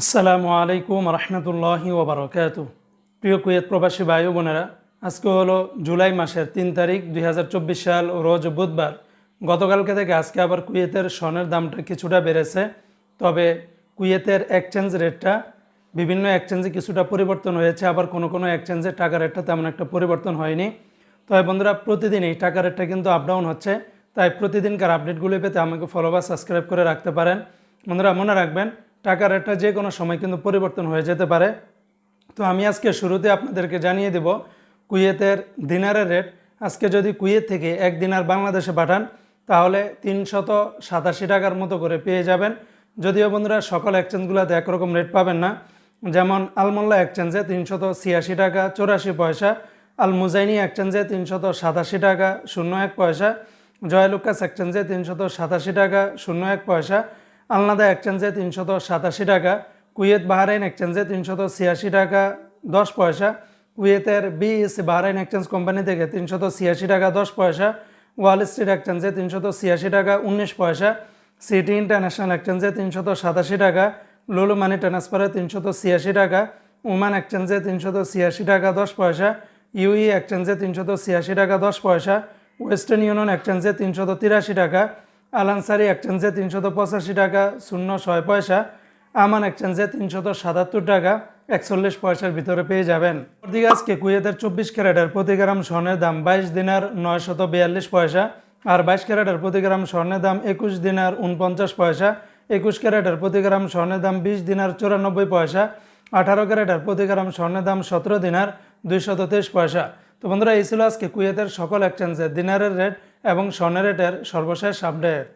আসসালামু আলাইকুম রহমতুল্লাহি ওবরাকাত প্রিয় কুয়েত প্রবাসী ভাই বোনেরা, আজকে হলো জুলাই মাসের তিন তারিখ দুই হাজার চব্বিশ সাল রোজ বুধবার। গতকালকে থেকে আজকে আবার কুয়েতের স্বর্ণের দামটা কিছুটা বেড়েছে, তবে কুয়েতের এক্সচেঞ্জ রেটটা বিভিন্ন এক্সচেঞ্জে কিছুটা পরিবর্তন হয়েছে, আবার কোনো কোনো এক্সচেঞ্জে টাকা রেটটা তেমন একটা পরিবর্তন হয়নি। তবে বন্ধুরা, প্রতিদিন এই টাকা রেটটা কিন্তু আপ ডাউন হচ্ছে, তাই প্রতিদিনকার আপডেটগুলি পেতে আমাকে ফলো বা সাবস্ক্রাইব করে রাখতে পারেন। বন্ধুরা, মনে রাখবেন টাকা রেটটা যে কোনো সময় কিন্তু পরিবর্তন হয়ে যেতে পারে। তো আমি আজকে শুরুতে আপনাদেরকে জানিয়ে দেব কুয়েতের দিনারের রেট। আজকে যদি কুয়েত থেকে এক দিনার বাংলাদেশে পাঠান, তাহলে তিনশত সাতাশি টাকার মতো করে পেয়ে যাবেন। যদিও বন্ধুরা, সকল এক্সচেঞ্জগুলোতে একরকম রেট পাবেন না। যেমন আলমোল্লা এক্সচেঞ্জে তিনশত ছিয়াশি টাকা, চৌরাশি পয়সা। আল মুজাইনি এক্সচেঞ্জে তিনশত সাতাশি টাকা, শূন্য এক পয়সা। জয়লুকাস এক্সচেঞ্জে তিনশত সাতাশি টাকা, শূন্য এক পয়সা। আলনাদা এক্সচেঞ্জে তিনশত সাতাশি টাকা, কুয়েত বাহারাইন এক্সচেঞ্জে তিনশত ছিয়াশি টাকা, দশ পয়সা। কুয়েতের বিএসসি বাহারাইন এক্সচেঞ্জ কোম্পানি থেকে তিনশত ছিয়াশি টাকা, দশ পয়সা। ওয়াল স্ট্রিট এক্সচেঞ্জে তিনশত ছিয়াশি টাকা, উনিশ পয়সা। সিটি ইন্টারন্যাশনাল এক্সচেঞ্জে তিনশত সাতাশি টাকা। লুলু মানি ট্রান্সফারে তিনশত ছিয়াশি টাকা। ওমান এক্সচেঞ্জে তিনশত ছিয়াশি টাকা, দশ পয়সা। ইউই এক্সচেঞ্জে তিনশত ছিয়াশি টাকা, দশ পয়সা। ওয়েস্টার্ন ইউনিয়ন এক্সচেঞ্জে তিনশত তিরাশি টাকা। আলানসারি এক্সচেঞ্জে তিনশত পঁচাশি টাকা, শূন্য ছয় পয়সা। আমান এক্সচেঞ্জে তিনশত সাতাত্তর টাকা, একচল্লিশ পয়সার ভিতরে পেয়ে যাবেন। ওদিকে আজকে কুয়েতের চব্বিশ ক্যারেটের প্রতি গ্রাম স্বর্ণের দাম বাইশ দিনার নয়শত বিয়াল্লিশ পয়সা, আর বাইশ ক্যারেটের প্রতি গ্রাম স্বর্ণের দাম একুশ দিনার উনপঞ্চাশ পয়সা, একুশ ক্যারেটের প্রতি গ্রাম স্বর্ণের দাম বিশ দিনার চুরানব্বই পয়সা, আঠারো ক্যারেটের প্রতি গ্রাম স্বর্ণের দাম সতেরো দিনার দুইশত তেইশ পয়সা। তো বন্ধুরা, এই ছিল আজকে কুয়েতের সকল এক্সচেঞ্জের দিনারের রেট। এবং সনেরেটের সর্বশেষ আপডেট